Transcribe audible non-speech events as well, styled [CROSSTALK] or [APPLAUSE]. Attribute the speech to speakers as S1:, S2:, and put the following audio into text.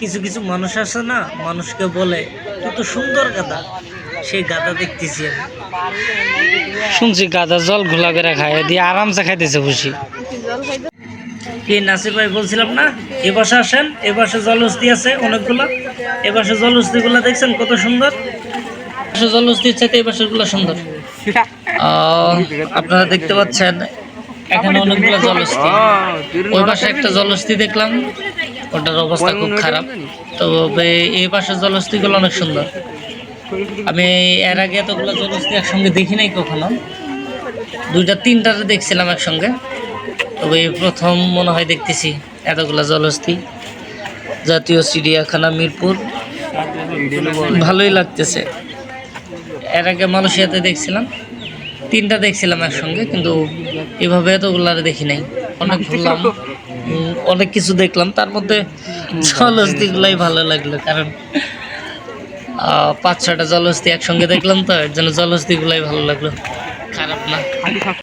S1: কিছু কিছু মানুষ আছে না মানুষকে বলে কত সুন্দর গাদা সেই গাদা দেখতেছি আমি।
S2: শুনছি গাদা জল ঘোলা করে খায় দিয়ে আরামসে খাইতেছে খুশি
S1: এই নাসির ভাই বলছিলাম না এ পাশে আসেন এ পাশে জলহস্তি আছে অনেকগুলো। এ পাশে জলহস্তিগুলো দেখছেন কত সুন্দর। জলহস্তির চাইতে এই পাশেরগুলো সুন্দর। [LAUGHS] আহ, আপনারা দেখতে পাচ্ছেন এখানে অনেকগুলো জলহস্তি ওই পাশে একটা জলহস্তি দেখলাম। ওটার অবস্থা খুব খারাপ। তবে এই পাশের জলহস্তিগুলো অনেক সুন্দর। আমি এর আগে এতগুলো জলহস্তি একসঙ্গে দেখি নাই কখনো। দুইটা তিনটাতে দেখছিলাম একসঙ্গে। তবে এই প্রথম মনে হয় দেখতেছি এতগুলা জলহস্তি জাতীয় চিড়িয়াখানা মিরপুর। ভালোই লাগতেছে। এর আগে মালয়েশিয়াতে দেখছিলাম। তিনটা দেখছিলাম একসঙ্গে, কিন্তু এভাবে এতগুলো দেখি নাই। অনেক ঘুরলাম অনেক কিছু দেখলাম। তার মধ্যে জলহস্তিগুলাই ভালো লাগল, কারণ পাঁচ ছটা জলহস্তি একসঙ্গে দেখলাম তো, এর জন্য জলহস্তিগুলাই ভালো লাগল। খারাপ না।